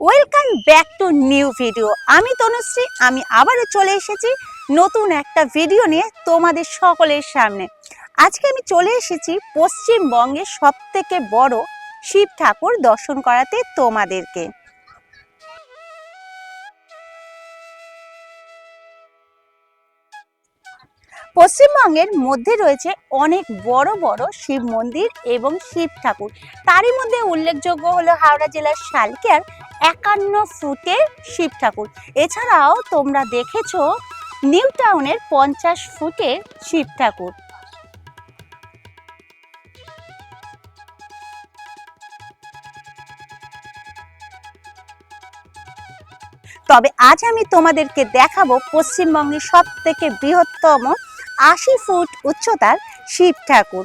Welcome back to new video আমি তনুশ্রী, আমি আবারও চলে এসেছি নতুন একটা ভিডিও নিয়ে তোমাদের সকলের সামনে। আজকে আমি চলে এসেছি পশ্চিমবঙ্গের সব থেকে বড় শিব ঠাকুর দর্শন করাতে তোমাদেরকে। পশ্চিমবঙ্গের মধ্যে রয়েছে অনেক বড় বড় শিব মন্দির এবং শিব ঠাকুর। তারই মধ্যে উল্লেখযোগ্য হলো হাওড়া জেলার শালকিয়ার একান্ন ফুটের শিব ঠাকুর। এছাড়াও তোমরা দেখেছ নিউ টাউনের পঞ্চাশ ফুটের শিব ঠাকুর। তবে আজ আমি তোমাদেরকে দেখাবো পশ্চিমবঙ্গের সব থেকে বৃহত্তম আশি ফুট উচ্চতার শিব ঠাকুর।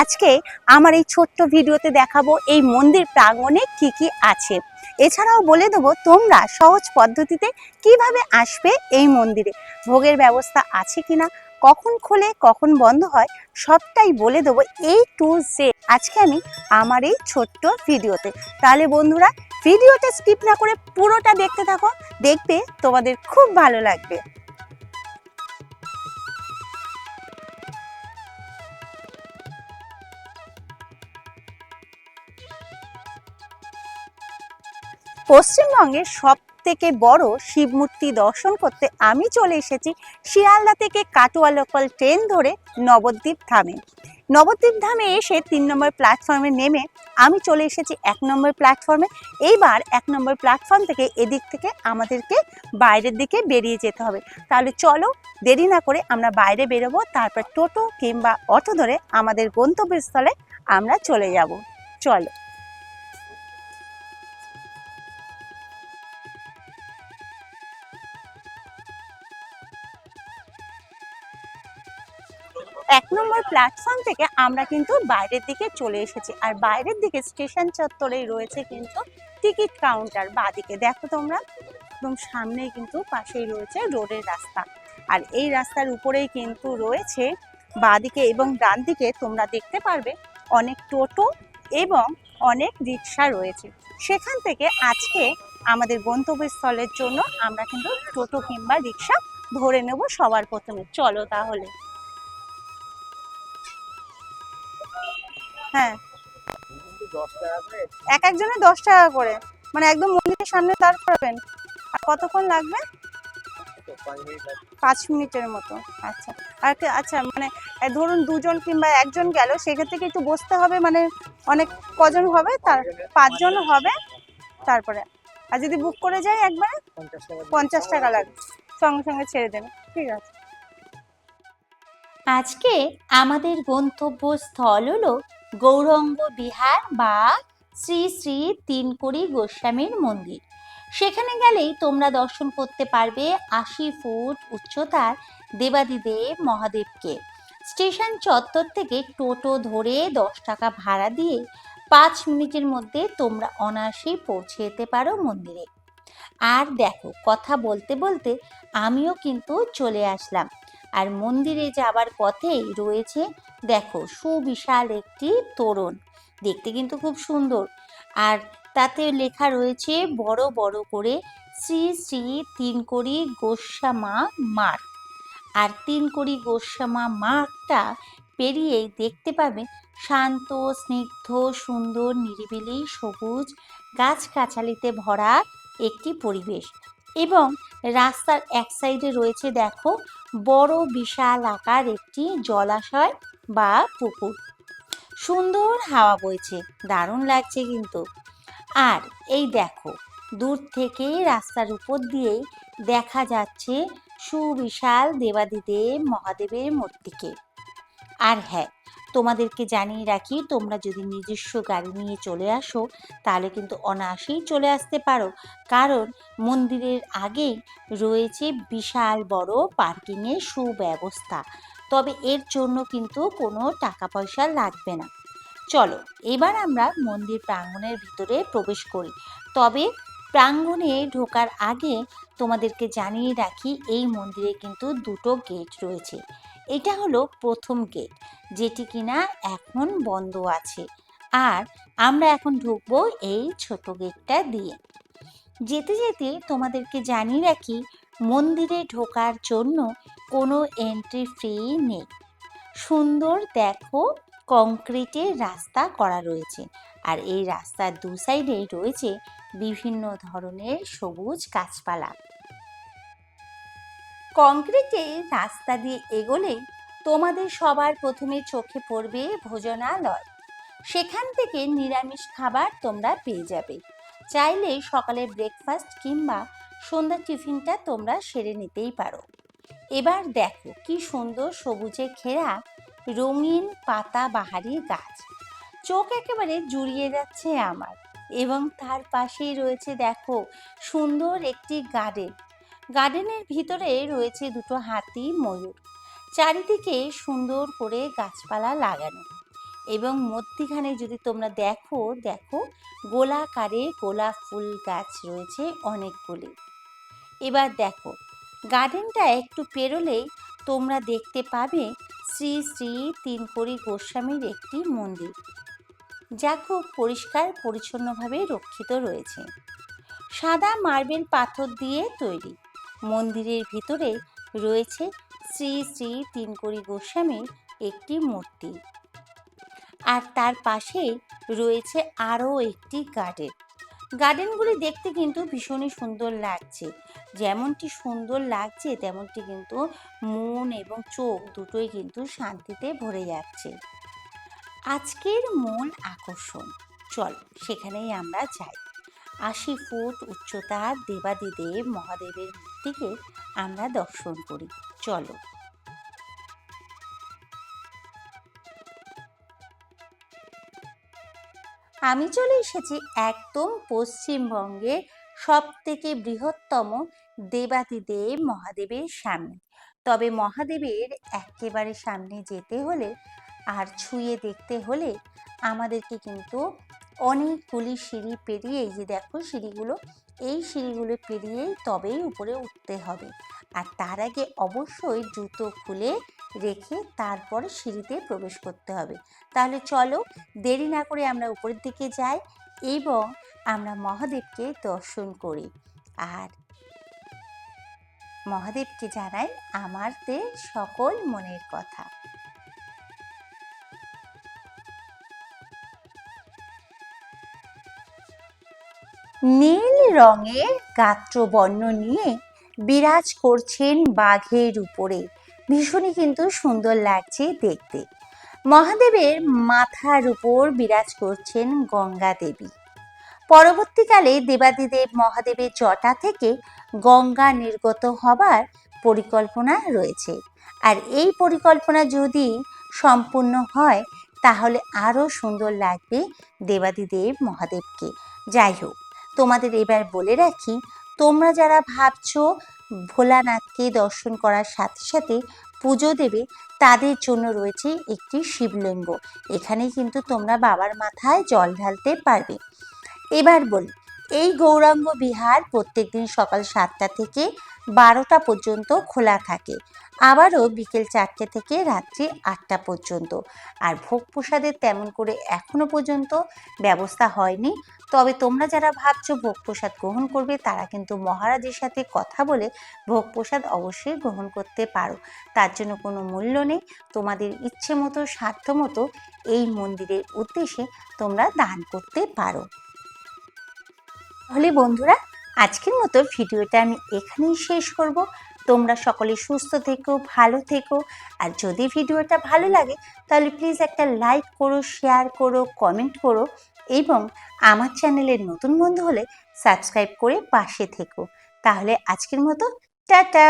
আজকে আমার এই ছোট্ট ভিডিওতে দেখাবো এই মন্দির প্রাঙ্গণে কি কি আছে। এছাড়াও বলে দেবো তোমরা সহজ পদ্ধতিতে কীভাবে আসবে এই মন্দিরে? ভোগের ব্যবস্থা আছে কিনা? কখন খোলে, কখন বন্ধ হয়? সবটাই বলে দেবো এই টু জে আজকে আমি আমার এই ছোট্ট ভিডিওতে। তাহলে বন্ধুরা, ভিডিওটা স্কিপ না করে পুরোটা দেখতে থাকো। দেখবে তোমাদের খুব ভালো লাগবে। পশ্চিমবঙ্গের সব থেকে বড় শিব মূর্তি দর্শন করতে আমি চলে এসেছি শিয়ালদা থেকে কাটোয়া লোকাল ট্রেন ধরে নবদ্বীপ ধামে। নবদ্বীপ ধামে এসে তিন নম্বর প্ল্যাটফর্মে নেমে আমি চলে এসেছি এক নম্বর প্ল্যাটফর্মে এইবার এক নম্বর প্ল্যাটফর্ম থেকে এদিক থেকে আমাদেরকে বাইরের দিকে বেরিয়ে যেতে হবে। তাহলে চলো দেরি না করে আমরা বাইরে বেরোবো, তারপর টোটো কিংবা অটো ধরে আমাদের গন্তব্যস্থলে আমরা চলে যাব। চলো। এক নম্বর প্ল্যাটফর্ম থেকে আমরা কিন্তু বাইরের দিকে চলে এসেছি। আর বাইরের দিকে স্টেশন চত্বরেই রয়েছে কিন্তু টিকিট কাউন্টার বাদিকে। দেখো তোমরা একদম সামনেই কিন্তু পাশেই রয়েছে রোডের রাস্তা। আর এই রাস্তার উপরেই কিন্তু রয়েছে বাদিকে এবং ডান দিকে তোমরা দেখতে পারবে অনেক টোটো এবং অনেক রিক্সা রয়েছে। সেখান থেকে আজকে আমাদের গন্তব্যস্থলের জন্য আমরা কিন্তু টোটো কিংবা রিক্সা ধরে নেব সবার প্রথমে। চলো তাহলে। হ্যাঁ। এক একজনের দশ টাকা করে। মানে একদম মন্দিরের সামনে দাঁড় করাবেন। আর কতক্ষণ লাগবে? পাঁচ মিনিটের মতো। আচ্ছা। আর আচ্ছা মানে ধরুন দুজন কিংবা একজন গেল সেক্ষেত্রে কি একটু বসতে হবে? মানে অনেক কজন হবে? তার পাঁচজন হবে তারপরে। আর যদি বুক করে যাই একবারে পঞ্চাশ টাকা লাগবে। সঙ্গে সঙ্গে ছেড়ে দেবে ঠিক আছে। আজকে আমাদের গন্তব্যস্থল হলো গৌরঙ্গ বিহার বা শ্রী শ্রী তিনকড়ি গোস্বামীর মন্দির। সেখানে গেলেই তোমরা দর্শন করতে পারবে আশি ফুট উচ্চতার দেবাদিদেব মহাদেবকে। স্টেশন চত্বর থেকে টোটো ধরে দশ টাকা ভাড়া দিয়ে পাঁচ মিনিটের মধ্যে তোমরা অনায়াসেই পৌঁছে যেতে পারো মন্দিরে। আর দেখো, কথা বলতে বলতে আমিও কিন্তু চলে আসলাম। আর মন্দিরে যাবার পথেই রয়েছে, দেখো সুবিশাল একটি তোরণ। দেখতে কিন্তু খুব সুন্দর। আর তাতে লেখা রয়েছে, বড় বড় করে শ্রী শ্রী তিনকড়ি গোস্বামা মাঠ। আর তিনকড়ি গোস্বামা মাঠটা পেরিয়েই দেখতে পাবে শান্ত, স্নিগ্ধ, সুন্দর, নিরিবিলি, সবুজ, গাছগাছালিতে ভরা একটি পরিবেশ। এবং রাস্তার এক সাইডে রয়েছে, দেখো বড় বিশাল আকার একটি জলাশয় বা পুকুর। সুন্দর হাওয়া বইছে, দারুণ লাগছে কিন্তু। আর এই দেখো, দূর থেকে রাস্তার উপর দিয়ে দেখা যাচ্ছে সুবিশাল দেবাদিদেব মহাদেবের মূর্তিকে। আর হ্যাঁ তোমাদেরকে জানিয়ে রাখি, তোমরা যদি নিজস্ব গাড়ি নিয়ে চলে আসো, তাহলে কিন্তু অনায়াসেই চলে আসতে পারো। কারণ মন্দিরের আগেই রয়েছে বিশাল বড় পার্কিংয়ের সুব্যবস্থা। তবে এর জন্য কিন্তু কোনো টাকা পয়সা লাগবে না। চলো, এবার আমরা মন্দির প্রাঙ্গণের ভিতরে প্রবেশ করি। তবে প্রাঙ্গণে ঢোকার আগে তোমাদেরকে জানিয়ে রাখি, এই মন্দিরে কিন্তু দুটো গেট রয়েছে। এটা হলো প্রথম গেট যেটি কিনা এখন বন্ধ আছে। আর আমরা এখন ঢুকবো এই ছোট গেটটা দিয়ে। যেতে যেতে তোমাদেরকে জানিয়ে রাখি, মন্দিরে ঢোকার জন্য কোনো এন্ট্রি ফ্রি নেই। সুন্দর দেখো কংক্রিটের রাস্তা করা রয়েছে। আর এই রাস্তার দু সাইডেই রয়েছে বিভিন্ন ধরনের সবুজ গাছপালা। কংক্রিটের রাস্তা দিয়ে এগোলে তোমাদের সবার প্রথমে চোখে পড়বে ভোজনালয়। সেখান থেকে নিরামিষ খাবার তোমরা পেয়ে যাবে। চাইলে সকালে ব্রেকফাস্ট কিংবা সন্ধ্যা টিফিনটা তোমরা সেরে নিতেই পারো। এবার দেখো কি সুন্দর সবুজে ঘেরা রঙিন পাতা বাহারি গাছ। চোখ একেবারে জুড়িয়ে যাচ্ছে আমার এবং তার পাশেই রয়েছে দেখো সুন্দর একটি গার্ডেন গার্ডেনের ভিতরে রয়েছে দুটো হাতি, ময়ূর। চারিদিকে সুন্দর করে গাছপালা লাগানো। এবং মধ্যিখানে যদি তোমরা দেখো দেখো, গোলাকারে গোলাপ ফুল গাছ রয়েছে অনেকগুলি। এবার দেখো, গার্ডেনটা একটু পেরোলেই তোমরা দেখতে পাবে শ্রী শ্রী তিনকড়ি গোস্বামীর একটি মন্দির, যা খুব পরিষ্কার, পরিচ্ছন্নভাবে রক্ষিত রয়েছে। সাদা মার্বেল পাথর দিয়ে তৈরি। মন্দিরের ভিতরে রয়েছে শ্রী শ্রী তিনকড়ি গোস্বামীর একটি মূর্তি। আর তার পাশেই রয়েছে আরও একটি গার্ডেন। গার্ডেনগুলি দেখতে কিন্তু ভীষণই সুন্দর লাগছে। যেমনটি সুন্দর লাগছে, তেমনটি কিন্তু মন এবং চোখ দুটোই কিন্তু শান্তিতে ভরে যাচ্ছে। আজকের মূল আকর্ষণ। চল, সেখানেই আমরা যাই। আশি ফুট উচ্চতার দেবাদিদেব মহাদেবের মূর্তিকে আমরা দর্শন করি। চলো। আমি চলে এসেছি একদম পশ্চিমবঙ্গের সব থেকে বৃহত্তম দেবাদিদেব মহাদেবের সামনে। তবে মহাদেবের একেবারে সামনে যেতে হলে আর ছুঁয়ে দেখতে হলে আমাদেরকে কিন্তু অনেকগুলি সিঁড়ি পেরিয়ে যে দেখো সিঁড়িগুলো, এই সিঁড়িগুলো পেরিয়েই তবেই উপরে উঠতে হবে। আর তার আগে অবশ্যই জুতো খুলে রেখে তারপর সিঁড়িতে প্রবেশ করতে হবে। তাহলে চলো, দেরি না করে আমরা উপরের দিকে যাই এবং আমরা মহাদেবকে দর্শন করি। আর মহাদেবকে জানাই আমাদের সকল মনের কথা। নীল রঙের গাত্রবর্ণ নিয়ে বিরাজ করছেন বাঘের উপরে। ভীষণই কিন্তু সুন্দর লাগছে দেখতে। মহাদেবের মাথার উপর বিরাজ করছেন গঙ্গা দেবী। পরবর্তীকালে দেবাদিদেব মহাদেবের জটা থেকে গঙ্গা নির্গত হবার পরিকল্পনা রয়েছে। আর এই পরিকল্পনা যদি সম্পূর্ণ হয়, তাহলে আরও সুন্দর লাগবে দেবাদিদেব মহাদেবকে। যাই হোক। তোমাদের এবার বলে রাখি, তোমরা যারা ভাবছ ভোলানাথকে দর্শন করার সাথে সাথে পুজো দেবে, তাদের জন্য রয়েছে একটি শিবলিঙ্গ। এখানে কিন্তু তোমরা বাবার মাথায় জল ঢালতে পারবে। এবার বলি এই গৌরাঙ্গ বিহার প্রত্যেক দিন সকাল সাতটা থেকে বারোটা পর্যন্ত খোলা থাকে। আবারও বিকেল চারটে থেকে রাত্রি আটটা পর্যন্ত। আর ভোগ প্রসাদের তেমন করে এখনও পর্যন্ত ব্যবস্থা হয়নি। তবে তোমরা যারা ভাবছ ভোগ প্রসাদ গ্রহণ করবে, তারা কিন্তু মহারাজের সাথে কথা বলে ভোগ প্রসাদ অবশ্যই গ্রহণ করতে পারো। তার জন্য কোনো মূল্য নেই। তোমাদের ইচ্ছে মতো সাধ্য মতো এই মন্দিরের উদ্দেশ্যে তোমরা দান করতে পারো। তাহলে বন্ধুরা, আজকের মতো ভিডিওটা আমি এখানেই শেষ করব। তোমরা সকলে সুস্থ থেকো, ভালো থেকো। আর যদি ভিডিওটা ভালো লাগে, তাহলে প্লিজ একটা লাইক করো শেয়ার করো কমেন্ট করো এবং আমার চ্যানেলের নতুন বন্ধু হলে সাবস্ক্রাইব করে পাশে থেকো। তাহলে আজকের মতো, টাটা!